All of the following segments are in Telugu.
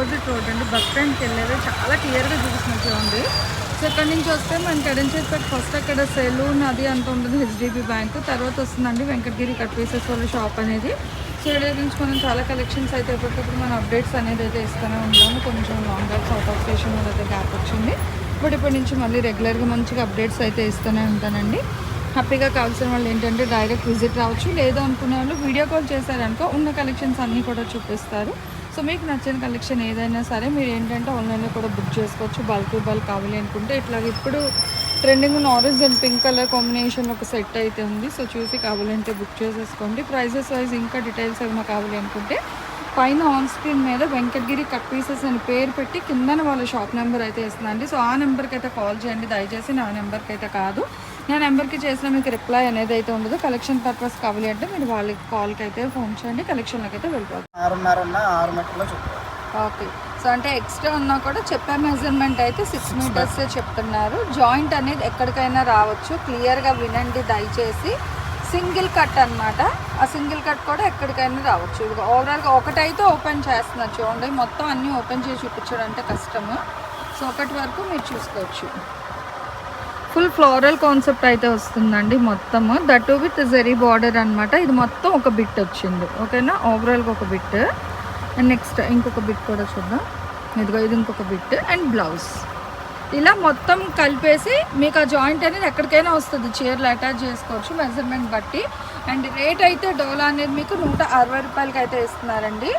ఆపోజిట్ రోడ్ అండి. బస్ స్టాండ్కి వెళ్ళేది. చాలా క్లియర్గా చూపిస్తున్నట్టు ఉంది సో ఇక్కడ నుంచి వస్తే మనకి ఎడంచేపేట ఫస్ట్ అక్కడ సెలూన్ అది అంత ఉంటుంది హెచ్డిబి బ్యాంక్. తర్వాత వస్తుందండి వెంకటగిరి కట్ పీసెస్ వాళ్ళ షాప్ అనేది. సో ఇక్కడ నుంచి మనం చాలా కలెక్షన్స్ అయితే ఎప్పటికప్పుడు మనం అప్డేట్స్ అనేది అయితే ఇస్తూనే ఉంటాము. కొంచెం long backs out of station అయితే గ్యాప్ వచ్చింది. బట్ ఇప్పటి నుంచి మళ్ళీ రెగ్యులర్గా మంచిగా అప్డేట్స్ అయితే ఇస్తూనే ఉంటానండి. హ్యాపీగా కావాల్సిన వాళ్ళు ఏంటంటే డైరెక్ట్ విజిట్ రావచ్చు. లేదు అనుకునే వాళ్ళు వీడియో కాల్ చేశారనుకో ఉన్న కలెక్షన్స్ అన్నీ కూడా చూపిస్తారు. సో మీకు నచ్చిన కలెక్షన్ ఏదైనా సరే మీరు ఏంటంటే ఆన్లైన్లో కూడా బుక్ చేసుకోవచ్చు. బల్క్ బల్క్ కావాలి అనుకుంటే ఇట్లా ఇప్పుడు ట్రెండింగ్ ఉన్న orange and pink colour combination ఒక సెట్ అయితే ఉంది. సో చూసి కావాలంటే బుక్ చేసేసుకోండి. ప్రైజెస్ వైజ్ ఇంకా డీటెయిల్స్ ఏమైనా కావాలి అనుకుంటే పైన ఆన్ స్క్రీన్ మీద వెంకటగిరి కట్ పీసెస్ అని పేరు పెట్టి కిందన వాళ్ళ షాప్ నెంబర్ అయితే ఇస్తుందండి సో ఆ నెంబర్కి అయితే కాల్ చేయండి. దయచేసి నా నెంబర్కి అయితే కాదు. నా నెంబర్కి చేసిన మీకు రిప్లై అనేది అయితే ఉండదు. కలెక్షన్ పర్పస్ కావాలి అంటే మీరు వాళ్ళకి కాల్కి అయితే ఫోన్ చేయండి. కలెక్షన్లోకి అయితే వెళ్ళిపోతుంది ఆరున్నర ఉన్న ఆరు మీటర్లో చూపు ఓకే. సో అంటే ఎక్స్ట్రా ఉన్నా కూడా చెప్పే మెజర్మెంట్ అయితే సిక్స్ మీటర్స్ చెప్తున్నారు. జాయింట్ అనేది ఎక్కడికైనా రావచ్చు. క్లియర్గా వినండి దయచేసి. సింగిల్ కట్ అన్నమాట. ఆ సింగిల్ కట్ కూడా ఎక్కడికైనా రావచ్చు. ఓవరాల్గా ఒకటైతే ఓపెన్ చేస్తున్నారు చూడండి. మొత్తం అన్నీ ఓపెన్ చేసి చూపించడం అంటే కష్టము. సో ఒకటి వరకు మీరు చూసుకోవచ్చు. ఫుల్ ఫ్లోరల్ కాన్సెప్ట్ అయితే వస్తుందండి మొత్తము. దట్ విత్ జెరీ బార్డర్ అన్నమాట. ఇది మొత్తం ఒక బిట్ వచ్చింది. ఓకేనా? ఓవరాల్గా ఒక బిట్. అండ్ నెక్స్ట్ ఇంకొక బిట్ కూడా చూద్దాం. ఇదిగో ఇది ఇంకొక బిట్. అండ్ బ్లౌజ్ ఇలా మొత్తం కలిపేసి మీకు ఆ జాయింట్ అనేది ఎక్కడికైనా వస్తుంది. చీరలు అటాచ్ చేసుకోవచ్చు మెజర్మెంట్ బట్టి. అండ్ రేట్ అయితే డోలా అనేది మీకు నూట అరవై రూపాయలకి అయితే ఇస్తున్నారండి.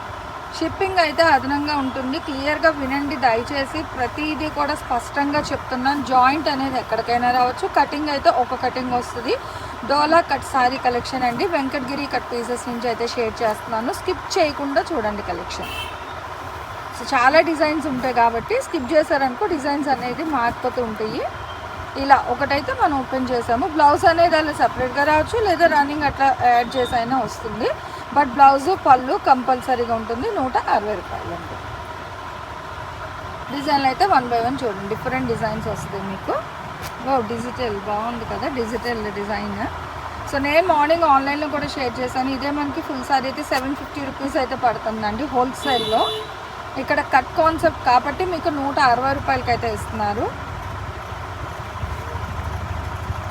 షిప్పింగ్ అయితే అదనంగా ఉంటుంది. క్లియర్గా వినండి. దయచేసి ప్రతిదీ కూడా స్పష్టంగా చెప్తున్నాను. జాయింట్ అనేది ఎక్కడికైనా రావచ్చు. కటింగ్ అయితే ఒక కటింగ్ వస్తుంది. డోలా కట్ సారీ కలెక్షన్ అండి. వెంకటగిరి కట్ పీసెస్ నుంచి అయితే షేర్ చేస్తున్నాను. స్కిప్ చేయకుండా చూడండి కలెక్షన్ సో చాలా డిజైన్స్ ఉంటాయి కాబట్టి స్కిప్ చేశారనుకో డిజైన్స్ అనేది మారిపోతూ ఉంటాయి. ఇలా ఒకటైతే మనం ఓపెన్ చేసాము. బ్లౌజ్ అనేది అలా సపరేట్గా రావచ్చు. లేదా రన్నింగ్ అట్లా యాడ్ చేసి అయినా వస్తుంది. బట్ బ్లౌజ్ పళ్ళు కంపల్సరీగా ఉంటుంది. నూట అరవై రూపాయలు అండి. డిజైన్లు అయితే వన్ బై వన్ చూడండి. డిఫరెంట్ డిజైన్స్ వస్తుంది మీకు. డిజిటల్. బాగుంది కదా డిజిటల్ డిజైన్. సో నేను మార్నింగ్ ఆన్లైన్లో కూడా షేర్ చేశాను. ఇదే మనకి ఫుల్ సారీ అయితే సెవెన్ ఫిఫ్టీ రూపీస్ అయితే పడుతుందండి హోల్సేల్లో. ఇక్కడ కట్ కాన్సెప్ట్ కాబట్టి మీకు నూట అరవై రూపాయలకి అయితే ఇస్తున్నారు.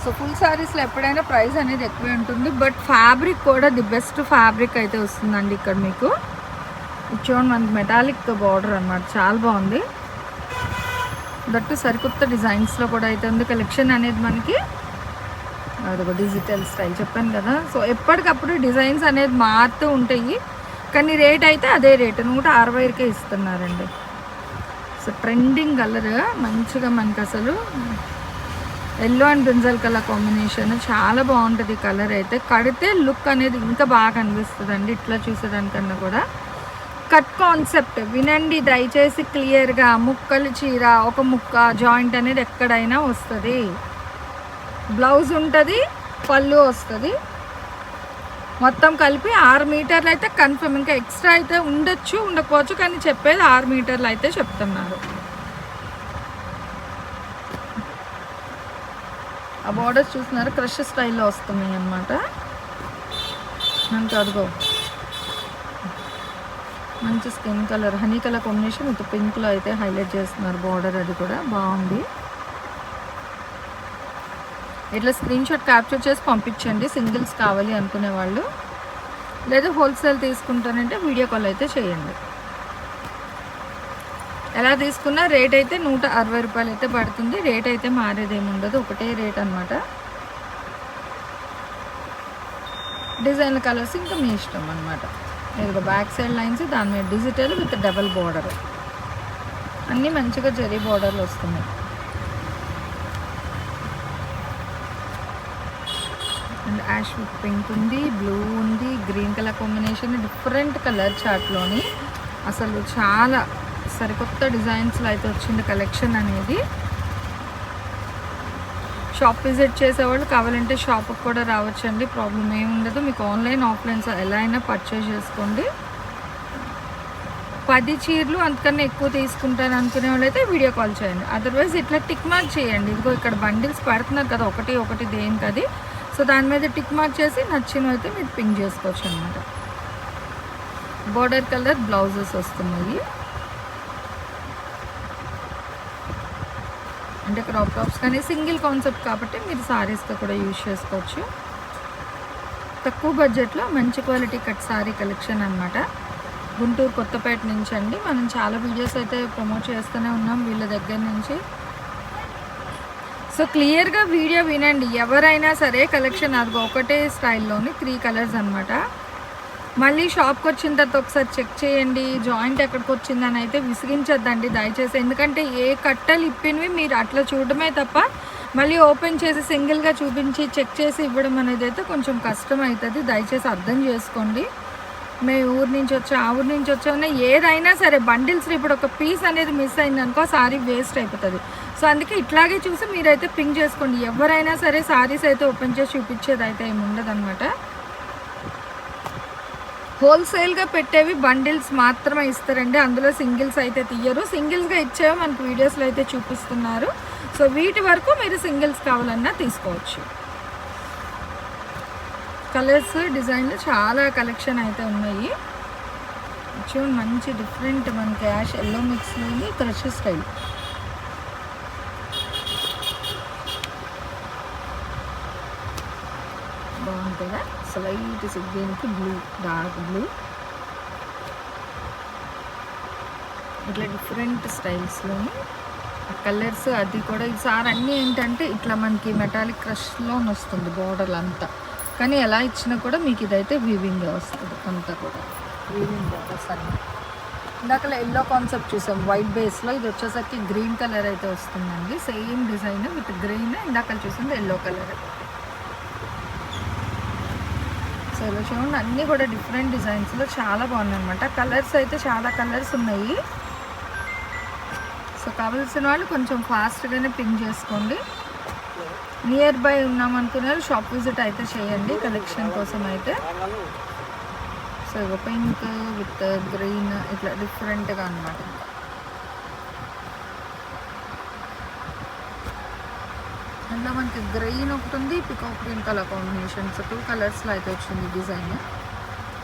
సో ఫుల్ శారీస్లో ఎప్పుడైనా ప్రైస్ అనేది ఎక్కువే ఉంటుంది. బట్ ఫ్యాబ్రిక్ కూడా ది బెస్ట్ ఫ్యాబ్రిక్ అయితే వస్తుందండి ఇక్కడ మీకు. చూడండి మనకి మెటాలిక్ బార్డర్ అనమాట చాలా బాగుంది. దట్టు సరికొత్త డిజైన్స్లో కూడా అయితే ఉంది. కలెక్షన్ అనేది మనకి అదొక డిజిటల్ స్టైల్ చెప్పాను కదా. సో ఎప్పటికప్పుడు డిజైన్స్ అనేది మారుతూ ఉంటాయి. కానీ రేట్ అయితే అదే రేటు నూట అరవైకే ఇస్తున్నారండి. సో ట్రెండింగ్ కలర్ మంచిగా మనకి అసలు yellow and brinjal colour combination చాలా బాగుంటుంది ఈ కలర్ అయితే. కడితే లుక్ అనేది ఇంకా బాగా అనిపిస్తుంది అండి ఇట్లా చూసేదానికన్నా కూడా. కట్ కాన్సెప్ట్ వినండి దయచేసి క్లియర్గా ముక్కలు చీర ఒక ముక్క జాయింట్ అనేది ఎక్కడైనా వస్తుంది. బ్లౌజ్ ఉంటుంది పళ్ళు వస్తుంది. మొత్తం కలిపి ఆరు మీటర్లు అయితే కన్ఫర్మ్ ఇంకా ఎక్స్ట్రా అయితే ఉండొచ్చు ఉండకపోవచ్చు కానీ చెప్పేది ఆరు మీటర్లు అయితే చెప్తున్నారు. ఆ బార్డర్స్ చూస్తున్నారు. క్రష్ స్టైల్లో వస్తున్నాయి అన్నమాట. మనకి అదిగో. మంచి skin colour honey colour combination with పింక్లో అయితే హైలైట్ చేస్తున్నారు బార్డర్ అది కూడా. బాగుంది. ఇట్లా స్క్రీన్ షాట్ క్యాప్చర్ చేసి పంపించండి. సింగిల్స్ కావాలి అనుకునే వాళ్ళు. లేదా హోల్సేల్ తీసుకుంటానంటే వీడియో కాల్ అయితే చేయండి. ఎలా తీసుకున్నా రేట్ అయితే నూట అరవై రూపాయలు అయితే పడుతుంది. రేట్ అయితే మారేదేమి ఉండదు ఒకటే రేట్ అనమాట డిజైన్ కలర్స్ ఇంకా మీ ఇష్టం అనమాట ఇదిగో బ్యాక్ సైడ్ లైన్స్ దాని మీద డిజిటల్ విత్ డబల్ బార్డర్ అన్నీ మంచిగా జరీ బార్డర్లు వస్తున్నాయి. అండ్ యాష్ విత్ పింక్ ఉంది బ్లూ ఉంది green colour combination different colour చార్ట్లోని అసలు చాలా సరికొత్త డిజైన్స్లో అయితే వచ్చింది కలెక్షన్ అనేది. షాప్ విజిట్ చేసేవాళ్ళు కావాలంటే షాప్కి కూడా రావచ్చండి ప్రాబ్లం ఏమి ఉండదు. మీకు ఆన్లైన్ ఆఫ్లైన్ ఎలా అయినా పర్చేజ్ చేసుకోండి. పది చీరలు అంతకన్నా ఎక్కువ తీసుకుంటాను అనుకునే వాళ్ళైతే వీడియో కాల్ చేయండి. అదర్వైజ్ ఇట్లా టిక్ మార్క్ చేయండి. ఇదిగో ఇక్కడ బండిల్స్ పెడుతున్నారు కదా ఒకటి ఒకటి దేనికి అది. సో దాని మీద టిక్ మార్క్ చేసి నచ్చినవి అయితే మీరు పింక్ చేసుకోవచ్చు అనమాట బోర్డర్ కలర్ బ్లౌజెస్ వస్తున్నాయి. అంటే క్రాప్ టాప్స్ కానీ సింగిల్ కాన్సెప్ట్ కాబట్టి మీరు సారీస్తో కూడా యూజ్ చేసుకోవచ్చు. తక్కువ బడ్జెట్లో మంచి క్వాలిటీ కట్ సారీ కలెక్షన్ అనమాట గుంటూరు కొత్తపేట నుంచి అండి. మనం చాలా వీడియోస్ అయితే ప్రమోట్ చేస్తూనే ఉన్నాం వీళ్ళ దగ్గర నుంచి. సో క్లియర్గా వీడియో వినండి. ఎవరైనా సరే కలెక్షన్ అది ఒకటే స్టైల్లోని త్రీ కలర్స్ అనమాట మళ్ళీ షాప్కి వచ్చిన తర్వాత ఒకసారి చెక్ చేయండి జాయింట్ ఎక్కడికి వచ్చిందని అయితే విసిగించొద్దండి దయచేసి. ఎందుకంటే ఏ కట్టలు ఇప్పినవి మీరు అట్లా చూడడమే తప్ప మళ్ళీ ఓపెన్ చేసి సింగిల్గా చూపించి చెక్ చేసి ఇవ్వడం అనేది అయితే కొంచెం కష్టం అవుతుంది. దయచేసి అర్థం చేసుకోండి. మేము ఊరి నుంచి వచ్చా ఆ ఊరి నుంచి వచ్చామన్నా ఏదైనా సరే బండిల్స్ ఇప్పుడు ఒక పీస్ అనేది మిస్ అయిందనుకో సారీ వేస్ట్ అయిపోతుంది. సో అందుకే ఇట్లాగే చూసి మీరైతే పింక్ చేసుకోండి. ఎవరైనా సరే సారీస్ అయితే ఓపెన్ చేసి చూపించేది అయితే ఏమి ఉండదు హోల్సేల్గా పెట్టేవి బండిల్స్ మాత్రమే ఇస్తారండి. అందులో సింగిల్స్ అయితే తీయరు. సింగిల్స్గా ఇచ్చేవి మనకు వీడియోస్లో అయితే చూపిస్తున్నారు. సో వీటి వరకు మీరు సింగిల్స్ కావాలన్నా తీసుకోవచ్చు. కలర్స్ డిజైన్లు చాలా కలెక్షన్ అయితే ఉన్నాయి. మంచి డిఫరెంట్ మనకి యాష్ ఎల్లో మిక్స్లోని క్రష్ స్టైల్. లైట్ స్లైట్ దీనికి బ్లూ డార్క్ బ్లూ ఇట్లా డిఫరెంట్ స్టైల్స్లోని కలర్స్ అది కూడా. ఈసారి అన్నీ ఏంటంటే ఇట్లా మనకి మెటాలిక్ క్రష్లో వస్తుంది బోర్డర్లు అంతా. కానీ ఎలా ఇచ్చినా కూడా మీకు ఇదైతే వీవింగ్ వస్తుంది అంతా కూడా. వీవింగ్ బోర్డర్స్ అన్నీ. ఇందాక ఎల్లో కాన్సెప్ట్ చూసాం. వైట్ బేస్లో ఇది వచ్చేసరికి గ్రీన్ కలర్ అయితే వస్తుందండి. సేమ్ డిజైన్ విత్ గ్రీన్ ఇందాక చూసింది ఎల్లో కలర్ సో చూడండి అన్నీ కూడా డిఫరెంట్ డిజైన్స్లో చాలా బాగున్నాయి అనమాట కలర్స్ అయితే చాలా కలర్స్ ఉన్నాయి. సో కావాల్సిన వాళ్ళు కొంచెం ఫాస్ట్గానే పింక్ చేసుకోండి. నియర్ బై ఉన్నామనుకున్నారు వాళ్ళు షాప్ విజిట్ అయితే చేయండి కలెక్షన్ కోసం అయితే. సో పింక్ విత్ గ్రీన్ ఇట్లా డిఫరెంట్గా అనమాట అందులో మనకి గ్రీన్ ఒకటి ఉంది peacock green colour combinations two కలర్స్లో అయితే వచ్చింది డిజైన్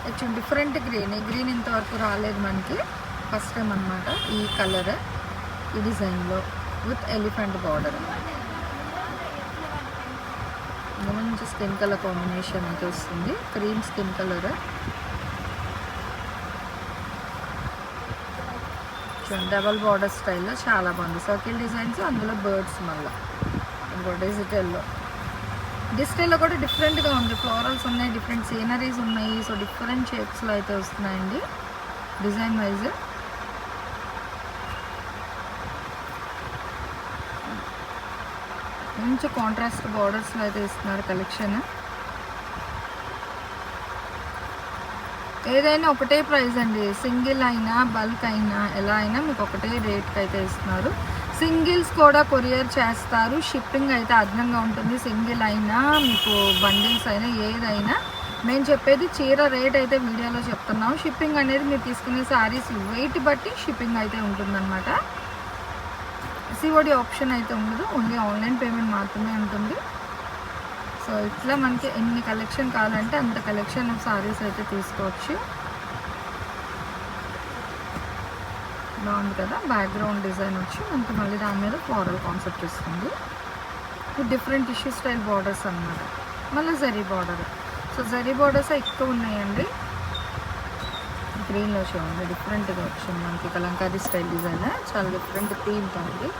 యాక్చువల్ డిఫరెంట్ గ్రీన్ ఈ గ్రీన్ ఇంతవరకు రాలేదు మనకి. ఫస్ట్ టైం అనమాట ఈ కలర్ ఈ డిజైన్లో విత్ ఎలిఫెంట్ బార్డర్ మంచి స్కిన్ కలర్ కాంబినేషన్ అయితే వస్తుంది. Cream skin colour double border స్టైల్లో చాలా బాగుంది. సర్కిల్ డిజైన్స్ అందులో బర్డ్స్ మళ్ళీ. ఇంకో డిజిటల్లో డిజిటల్లో కూడా డిఫరెంట్గా ఉంది. ఫ్లోరల్స్ ఉన్నాయి డిఫరెంట్ సీనరీస్ ఉన్నాయి. సో డిఫరెంట్ షేప్స్లో అయితే వస్తున్నాయండి. డిజైన్ వైజ్ మంచి కాంట్రాస్ట్ బార్డర్స్లో అయితే ఇస్తున్నారు కలెక్షన్ ఏదైనా ఒకటే ప్రైస్ అండి. సింగిల్ అయినా బల్క్ అయినా ఎలా అయినా మీకు ఒకటే రేట్కి అయితే ఇస్తున్నారు. సింగిల్స్ కూడా కొరియర్ చేస్తారు. షిప్పింగ్ అయితే అదనంగా ఉంటుంది. సింగిల్ అయినా మీకు బండిల్స్ అయినా ఏదైనా. మేము చెప్పేది చీర రేట్ అయితే వీడియోలో చెప్తున్నాం. షిప్పింగ్ అనేది మీరు తీసుకునే శారీస్ వెయిట్ బట్టి షిప్పింగ్ అయితే ఉంటుందన్నమాట. సిఓడి ఆప్షన్ అయితే ఉండదు. ఓన్లీ ఆన్లైన్ పేమెంట్ మాత్రమే ఉంటుంది. సో ఇట్లా మనకి ఎన్ని కలెక్షన్ కావాలంటే అంత కలెక్షన్ ఆఫ్ అయితే తీసుకోవచ్చు. బాగుంది కదా? బ్యాక్గ్రౌండ్ డిజైన్ వచ్చి మనకి మళ్ళీ దాని మీద ఫ్లోరల్ కాన్సెప్ట్ ఇస్తుంది ఇది డిఫరెంట్ టిష్యూ స్టైల్ బార్డర్స్ అన్నమాట. మళ్ళీ zari border so zari borders ఎక్కువ ఉన్నాయండి. గ్రీన్లో చూడండి. డిఫరెంట్గా వచ్చింది మనకి కలంకారీ స్టైల్ డిజైన్ చాలా డిఫరెంట్ థీమ్తో ఉంది.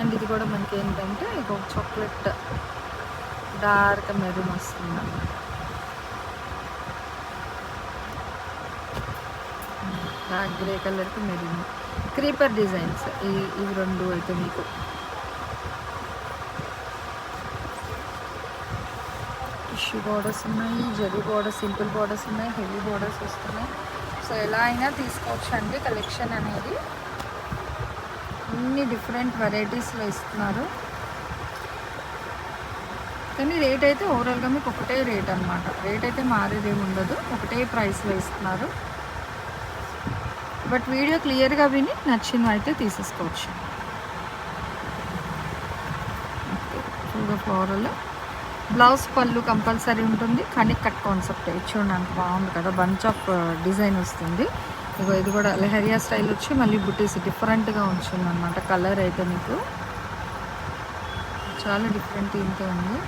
అండ్ ఇది కూడా మనకి ఏంటంటే ఒక చాక్లెట్ డార్క్ మెరూన్ వస్తుంది డార్క్ గ్రే కలర్కి మెరూన్ క్రీపర్ డిజైన్స్. ఈ ఇవి రెండు అయితే మీకు. టిష్యూ బార్డర్స్ ఉన్నాయి జరీ బార్డర్స్ సింపుల్ బార్డర్స్ ఉన్నాయి హెవీ బార్డర్స్ వస్తున్నాయి. సో ఎలా అయినా తీసుకోవచ్చు అండి కలెక్షన్ అనేది. అన్ని డిఫరెంట్ వెరైటీస్లో ఇస్తున్నారు. కానీ రేట్ అయితే ఓవరాల్గా మీకు ఒకటే రేట్ అనమాట రేట్ అయితే మారేదేమి ఉండదు. ఒకటే ప్రైస్లో ఇస్తున్నారు. బట్ వీడియో క్లియర్గా విని నచ్చిన అయితే తీసేసుకోవచ్చు. ఫుల్గా ఫ్లోరల్ బ్లౌజ్ పళ్ళు కంపల్సరీ ఉంటుంది. కానీ కట్ కాన్సెప్ట్ చూడడానికి బాగుంది కదా బంచ్ ఆఫ్ uh, డిజైన్ వస్తుంది. ఇగో ఇది కూడా లెహరియా స్టైల్ వచ్చి మళ్ళీ బుటీస్ డిఫరెంట్గా ఉంచింది అనమాట కలర్ అయితే మీకు. చాలా డిఫరెంట్ ఇంతే ఉంది.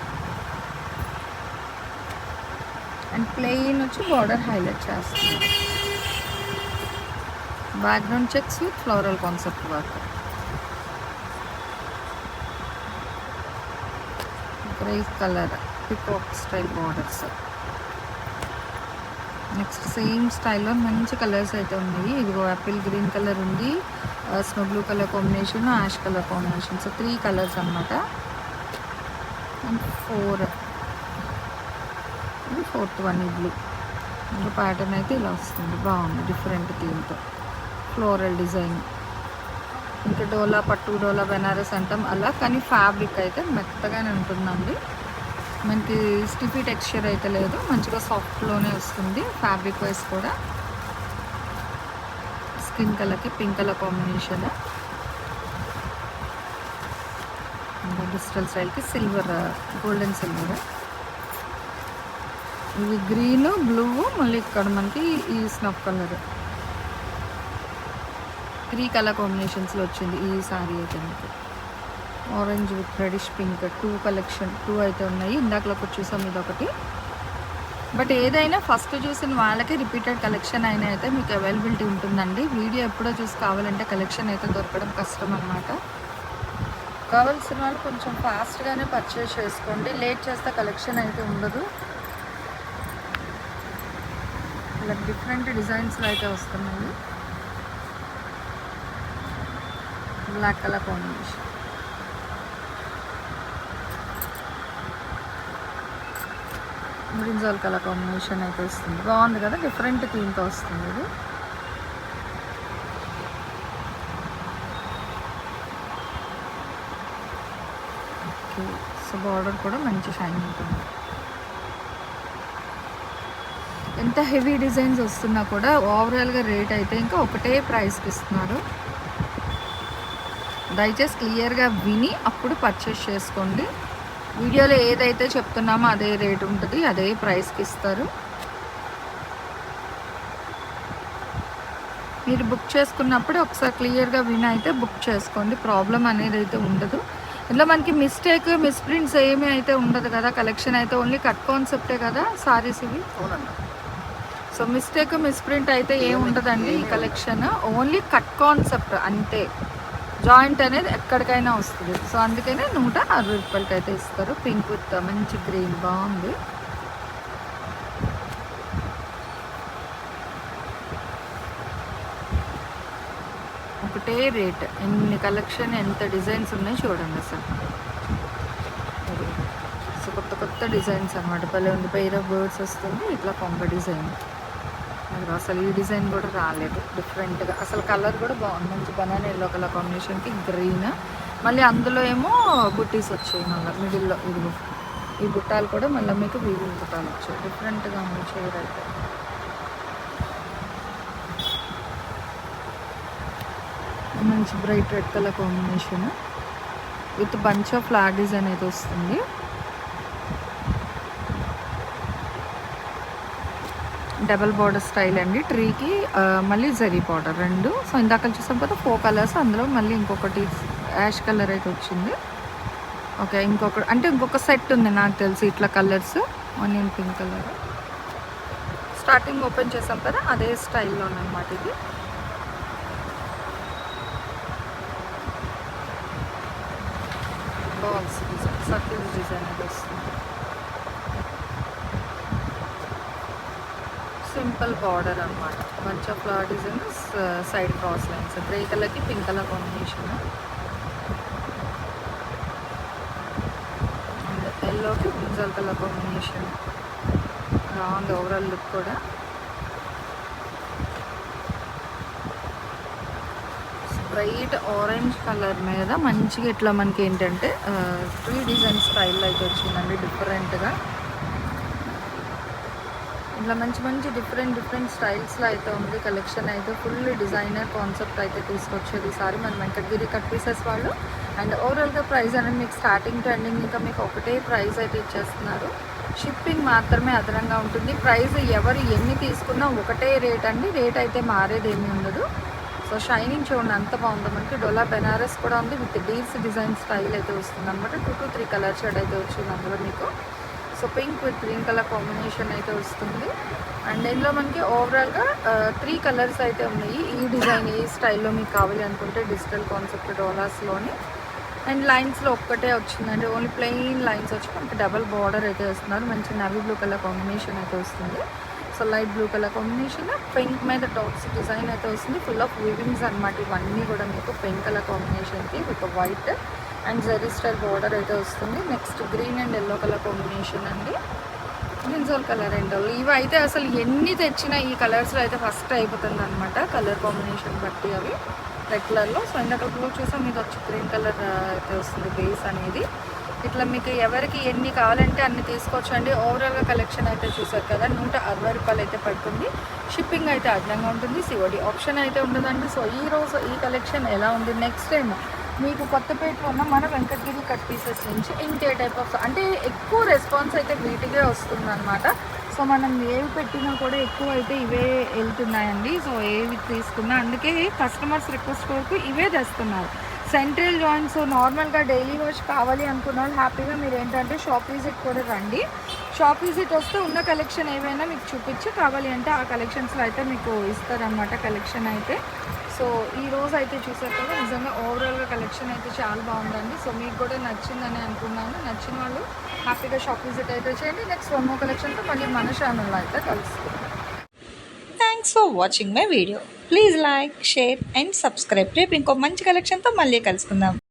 అండ్ ప్లెయిన్ వచ్చి బార్డర్ హైలైట్ చేస్తుంది. Background checks with floral concept work grey colour peacock style borders next same స్టైల్లో మంచి కలర్స్ అయితే ఉన్నాయి. ఇదిగో యాపిల్ గ్రీన్ కలర్ ఉంది snow blue colour combination ash colour combination so three colours అనమాట అండ్ ఫోర్ ఫోర్త్ వన్ ఈ బ్లూ ఇంకా ప్యాటర్న్ అయితే ఇలా వస్తుంది. బాగుంది డిఫరెంట్ థీమ్తో ఫ్లోరల్ డిజైన్. ఇంకా డోలా పట్టు డోలా బెనారస్ అంటాం అలా కానీ ఫ్యాబ్రిక్ అయితే మెత్తగానే ఉంటుందండి. మనకి స్టిఫీ టెక్స్చర్ అయితే లేదు మంచిగా సాఫ్ట్లోనే వస్తుంది ఫ్యాబ్రిక్ వైస్ కూడా. స్కిన్ కలర్కి పింక్ కలర్ కాంబినేషన్. ఇంకా డిజిటల్ స్టైల్కి సిల్వర్ గోల్డెన్ సిల్వర్. ఇవి గ్రీన్ బ్లూ మళ్ళీ ఇక్కడ మనకి ఈ స్నఫ్ కలర్. త్రీ కలర్ కాంబినేషన్స్లో వచ్చింది ఈ సారీ అయితే మీకు orange with reddish pink two collection two అయితే ఉన్నాయి. ఇందాకలో ఒకటి చూసాం ఇది ఒకటి బట్ ఏదైనా ఫస్ట్ చూసిన వాళ్ళకి రిపీటెడ్ కలెక్షన్ అయినా అయితే మీకు అవైలబిలిటీ ఉంటుందండి. వీడియో ఎప్పుడో చూసి కావాలంటే కలెక్షన్ అయితే దొరకడం కష్టం అన్నమాట. కావాల్సిన వాళ్ళు కొంచెం ఫాస్ట్గానే పర్చేస్ చేసుకోండి. లేట్ చేస్తే కలెక్షన్ అయితే ఉండదు. ఇలా డిఫరెంట్ డిజైన్స్లో అయితే వస్తున్నాయి. Black colour combination brinjal colour combination అయితే వస్తుంది. బాగుంది కదా? డిఫరెంట్ థీమ్తో వస్తుంది ఇది. ఓకే సో బార్డర్ కూడా మంచి షైన్ ఉంటుంది. ఎంత హెవీ డిజైన్స్ వస్తున్నా కూడా ఓవరాల్గా రేట్ అయితే ఇంకా ఒకటే ప్రైస్కి ఇస్తున్నారు. దయచేసి క్లియర్గా విని అప్పుడు పర్చేస్ చేసుకోండి. వీడియోలో ఏదైతే చెప్తున్నామో అదే రేట్ ఉంటుంది అదే ప్రైస్కి ఇస్తారు. మీరు బుక్ చేసుకున్నప్పుడు ఒకసారి క్లియర్గా విని అయితే బుక్ చేసుకోండి. ప్రాబ్లం అనేది అయితే ఉండదు. ఇందులో మనకి మిస్టేక్ మిస్ప్రింట్స్ ఏమీ అయితే ఉండదు కదా. కలెక్షన్ అయితే ఓన్లీ కట్ కాన్సెప్టే కదా. సారీస్ ఇవి. సో మిస్టేక్ మిస్ప్రింట్ అయితే ఏం ఉండదండి ఈ కలెక్షన్ ఓన్లీ కట్ కాన్సెప్ట్ అంతే. జాయింట్ అనేది ఎక్కడికైనా వస్తుంది. సో అందుకనే నూట అరవై రూపాయలకి అయితే ఇస్తారు. పింక్ విత్ మంచి గ్రీన్ బాగుంది. ఒకటే రేట్. ఎన్ని కలెక్షన్ ఎంత డిజైన్స్ ఉన్నాయి చూడండి అసలు. సో కొత్త కొత్త డిజైన్స్ అనమాట భలే ఉంది. పైర బర్డ్స్ వస్తుంది. ఇట్లా కొంగ డిజైన్. నాకు అసలు ఈ డిజైన్ కూడా రాలేదు. డిఫరెంట్గా. అసలు కలర్ కూడా బాగుంది. మంచి బనానా ఎల్లో కలర్ కాంబినేషన్కి గ్రీన్. మళ్ళీ అందులో ఏమో బుట్టీస్ వచ్చాయి మళ్ళీ మిడిల్లో ఇదిగో. ఈ బుట్టాలు కూడా మళ్ళీ మీకు వీవింగ్ బుట్టాలు వచ్చాయి. డిఫరెంట్గా ఉంది చీర అయితే. మంచి bright red colour combination. With bunch of flag design అయితే వస్తుంది. డబల్ బార్డర్ స్టైల్ అండి. ట్రీకి మళ్ళీ జరీ బార్డర్ రెండు. సో ఇందాక చూసాం కదా ఫోర్ కలర్స్. అందులో మళ్ళీ ఇంకొకటి యాష్ కలర్ అయితే వచ్చింది. ఓకే ఇంకొక అంటే ఇంకొక సెట్ ఉంది నాకు తెలిసి ఇట్లా colours. Onion pink colour. Starting open చేసాం కదా అదే స్టైల్లో అనమాట ఇది. బాల్స్ డిజైన్ సర్కిల్స్ డిజైన్ అది వస్తుంది. సింపుల్ బార్డర్ అనమాట మంచి off flower design side cross lines grey కలర్కి పింక్ కలర్ కాంబినేషన్ ఎల్లోకి బ్రింజల్ కలర్ కాంబినేషన్ బాగుంది ఓవరాల్ లుక్ కూడా. బ్రైట్ ఆరెంజ్ కలర్ మీద మంచిగా ఇట్లా మనకి ఏంటంటే ట్రీ డిజైన్ స్టైల్ అయితే వచ్చిందండి డిఫరెంట్గా ఇట్లా మంచి మంచి డిఫరెంట్ డిఫరెంట్ స్టైల్స్లో అయితే ఉంది. కలెక్షన్ అయితే ఫుల్ డిజైనర్ కాన్సెప్ట్ అయితే తీసుకొచ్చేది ఈసారి మన వెంకటగిరి కట్ పీసెస్ వాళ్ళు. అండ్ ఓవరాల్గా ప్రైస్ అనేది మీకు స్టార్టింగ్ టు ఎండింగ్ ఇంకా మీకు ఒకటే ప్రైస్ అయితే ఇచ్చేస్తున్నారు. షిప్పింగ్ మాత్రమే అదనంగా ఉంటుంది. ప్రైస్ ఎవరు ఎన్ని తీసుకున్నా ఒకటే రేట్ అండి. రేట్ అయితే మారేది ఏమీ ఉండదు. సో షైనింగ్ చూడండి అంత బాగుంది. మనకి డోలా బెనారస్ కూడా ఉంది. విత్ డీల్స్ డిజైన్ స్టైల్ అయితే వస్తుంది. అనమాట two to three colour shade అయితే వచ్చింది అందులో మీకు. So pink with green colour combination అయితే వస్తుంది. అండ్ ఇందులో మనకి ఓవరాల్గా త్రీ కలర్స్ అయితే ఉన్నాయి. ఈ డిజైన్ ఈ స్టైల్లో మీకు కావాలి అనుకుంటే డిజిటల్ కాన్సెప్ట్ డోలాస్లోని అండ్ లైన్స్లో ఒక్కటే వచ్చిందండి. ఓన్లీ ప్లెయిన్ లైన్స్ వచ్చి మనకి డబల్ బార్డర్ అయితే వస్తున్నారు. మంచి నవీ బ్లూ కలర్ కాంబినేషన్ అయితే వస్తుంది. So light blue colour combination pink మీద టాప్స్ డిజైన్ అయితే వస్తుంది. ఫుల్ ఆఫ్ వీవింగ్స్ అనమాట ఇవన్నీ కూడా మీకు పింక్ కలర్ కాంబినేషన్కి with white and zari style border అయితే వస్తుంది. Next green and yellow colour combination అండి. బ్రింజోల్ కలర్ అండ్ ఇవి అయితే అసలు ఎన్ని తెచ్చినా ఈ కలర్స్లో అయితే ఫస్ట్ అయిపోతుంది అనమాట కలర్ కాంబినేషన్ బట్టి అవి రెడ్ కలర్లో సో ఇందాక బ్లూ చూసాం మీకు వచ్చి గ్రీన్ కలర్ అయితే వస్తుంది బేస్ అనేది. ఇట్లా మీకు ఎవరికి ఎన్ని కావాలంటే అన్ని తీసుకోవచ్చు అండి ఓవరాల్గా కలెక్షన్ అయితే చూసారు కదా నూట అరవై రూపాయలు అయితే పడుతుంది. షిప్పింగ్ అయితే అదనంగా ఉంటుంది. సివడి ఆప్షన్ అయితే ఉండదండి. సో ఈ రోజు ఈ కలెక్షన్ ఎలా ఉంది? నెక్స్ట్ టైం మీకు కొత్తపేట ఉన్న మన వెంకటగిరి కట్ పీసెస్ నుంచి ఇంకే టైప్ ఆఫ్ అంటే ఎక్కువ రెస్పాన్స్ అయితే వీటికే వస్తుందన్నమాట. సో మనం ఏవి పెట్టినా కూడా ఎక్కువ అయితే ఇవే వెళ్తున్నాయండి. సో ఏవి తీసుకున్నా అందుకే కస్టమర్స్ రిక్వెస్ట్ కొరకు ఇవే తెస్తున్నారు. సెంట్రల్ జాయింట్స్ నార్మల్గా డైలీ వాష్ కావాలి అనుకున్న వాళ్ళు హ్యాపీగా మీరు ఏంటంటే షాప్ విజిట్ కూడా రండి. షాప్ విజిట్ వస్తే ఉన్న కలెక్షన్ ఏవైనా మీకు చూపించి కావాలి అంటే ఆ కలెక్షన్స్లో అయితే మీకు ఇస్తారనమాట కలెక్షన్ అయితే సో ఈ రోజు అయితే చూసారు కదా నిజంగా ఓవరాల్గా కలెక్షన్ అయితే చాలా బాగుందండి. సో మీకు కూడా నచ్చిందని అనుకున్నాను. నచ్చిన వాళ్ళు హ్యాపీగా షాప్ విజిట్ అయితే చేయండి. నెక్స్ట్ వన్ మో కలెక్షన్తో మళ్ళీ మన ఛానల్లో అయితే కలుస్తుంది thanks for watching my video please like share and subscribe రేపు ఇంకో మంచి కలెక్షన్తో మళ్ళీ కలుసుకుందాం.